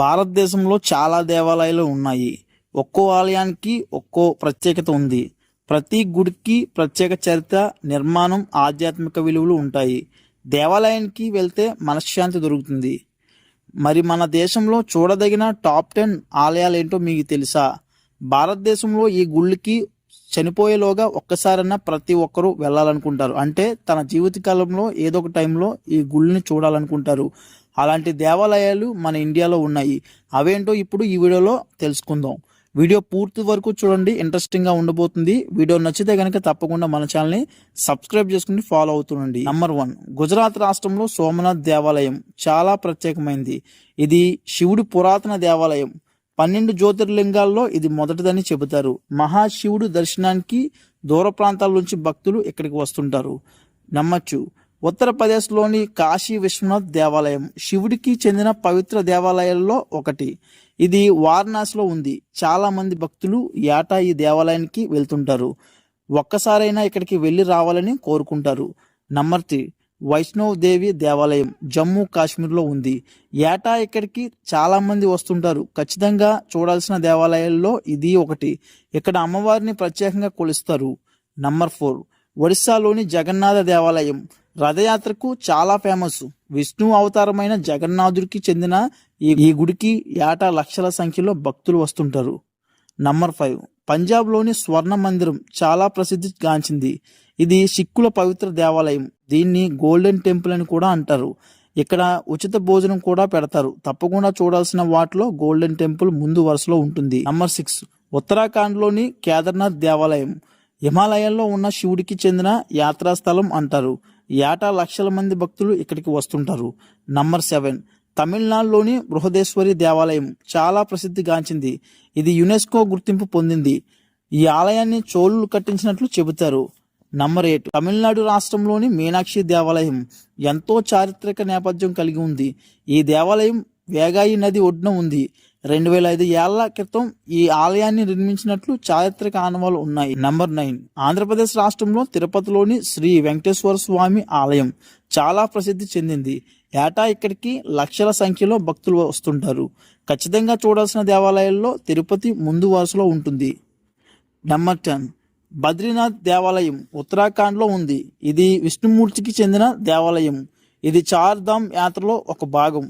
భారతదేశంలో చాలా దేవాలయాలు ఉన్నాయి. ఒక్కో ఆలయానికి ఒక్కో ప్రత్యేకత ఉంది. ప్రతి గుడికి ప్రత్యేక చరిత్ర నిర్మాణం ఆధ్యాత్మిక విలువలు ఉంటాయి. దేవాలయానికి వెళ్తే మనశ్శాంతి దొరుకుతుంది. మరి మన దేశంలో చూడదగిన టాప్ టెన్ ఆలయాలు ఏంటో మీకు తెలుసా? భారతదేశంలో ఈ గుళ్ళకి చనిపోయేలోగా ఒక్కసారైనా ప్రతి ఒక్కరూ వెళ్ళాలనుకుంటారు. అంటే తన జీవితకాలంలో ఏదో ఒక టైంలో ఈ గుళ్ళని చూడాలనుకుంటారు. అలాంటి దేవాలయాలు మన ఇండియాలో ఉన్నాయి. అవేంటో ఇప్పుడు ఈ వీడియోలో తెలుసుకుందాం. వీడియో పూర్తి వరకు చూడండి ఇంట్రెస్టింగ్గా ఉండబోతుంది. వీడియో నచ్చితే కనుక తప్పకుండా మన ఛానల్ని సబ్స్క్రైబ్ చేసుకుని ఫాలో అవుతుండండి. నంబర్ వన్ గుజరాత్ రాష్ట్రంలో సోమనాథ్ దేవాలయం చాలా ప్రత్యేకమైంది. ఇది శివుడి పురాతన దేవాలయం. పన్నెండు జ్యోతిర్లింగాల్లో ఇది మొదటిదని చెబుతారు. మహాశివుడు దర్శనానికి దూర ప్రాంతాల నుంచి భక్తులు ఇక్కడికి వస్తుంటారు. నమ్మచ్చు ఉత్తరప్రదేశ్లోని కాశీ విశ్వనాథ్ దేవాలయం శివుడికి చెందిన పవిత్ర దేవాలయాల్లో ఒకటి. ఇది వారణాసిలో ఉంది. చాలామంది భక్తులు ఏటా ఈ దేవాలయానికి వెళ్తుంటారు. ఒక్కసారైనా ఇక్కడికి వెళ్ళి రావాలని కోరుకుంటారు. నంబర్ త్రీ వైష్ణవ్ దేవి దేవాలయం జమ్మూ కాశ్మీర్లో ఉంది. ఏటా ఇక్కడికి చాలామంది వస్తుంటారు. ఖచ్చితంగా చూడాల్సిన దేవాలయాల్లో ఇది ఒకటి. ఇక్కడ అమ్మవారిని ప్రత్యేకంగా కొలుస్తారు. నంబర్ ఫోర్ ఒడిశాలోని జగన్నాథ దేవాలయం. రథయాత్రకు చాలా ఫేమస్ విష్ణు అవతారమైన జగన్నాథుడికి చెందిన ఈ ఈ గుడికి ఏటా లక్షల సంఖ్యలో భక్తులు వస్తుంటారు. Number five. పంజాబ్లోని స్వర్ణ మందిరం చాలా ప్రసిద్ధి గాంచింది. ఇది సిక్కుల పవిత్ర దేవాలయం. దీన్ని గోల్డెన్ టెంపుల్ అని కూడా అంటారు. ఇక్కడ ఉచిత భోజనం కూడా పెడతారు. తప్పకుండా చూడాల్సిన వాటిలో గోల్డెన్ టెంపుల్ ముందు వరుసలో ఉంటుంది. Number six. ఉత్తరాఖండ్లోని కేదార్నాథ్ దేవాలయం. హిమాలయాల్లో ఉన్న శివుడికి చెందిన యాత్రాస్థలం అంటారు. ఏటా లక్షల మంది భక్తులు ఇక్కడికి వస్తుంటారు. నంబర్ సెవెన్ తమిళనాడులోని బృహదేశ్వరి దేవాలయం చాలా ప్రసిద్ధిగాంచింది. ఇది యునెస్కో గుర్తింపు పొందింది. ఈ ఆలయాన్ని చోళులు కట్టించినట్లు చెబుతారు. నంబర్ ఎయిట్ తమిళనాడు రాష్ట్రంలోని మీనాక్షి దేవాలయం ఎంతో చారిత్రక నేపథ్యం కలిగి ఉంది. ఈ దేవాలయం వేగాయి నది ఒడ్డున ఉంది. రెండు వేల ఐదు ఏళ్ళ క్రితం ఈ ఆలయాన్ని నిర్మించినట్లు చారిత్రక ఆనవాలు ఉన్నాయి. Number nine. ఆంధ్రప్రదేశ్ రాష్ట్రంలో తిరుపతిలోని శ్రీ వెంకటేశ్వర స్వామి ఆలయం చాలా ప్రసిద్ధి చెందింది. ఏటా ఇక్కడికి లక్షల సంఖ్యలో భక్తులు వస్తుంటారు. ఖచ్చితంగా చూడాల్సిన దేవాలయాల్లో తిరుపతి ముందు వరుసలో ఉంటుంది. Number ten. బద్రీనాథ్ దేవాలయం ఉత్తరాఖండ్లో ఉంది. ఇది విష్ణుమూర్తికి చెందిన దేవాలయం. ఇది చార్ధామ్ యాత్రలో ఒక భాగం.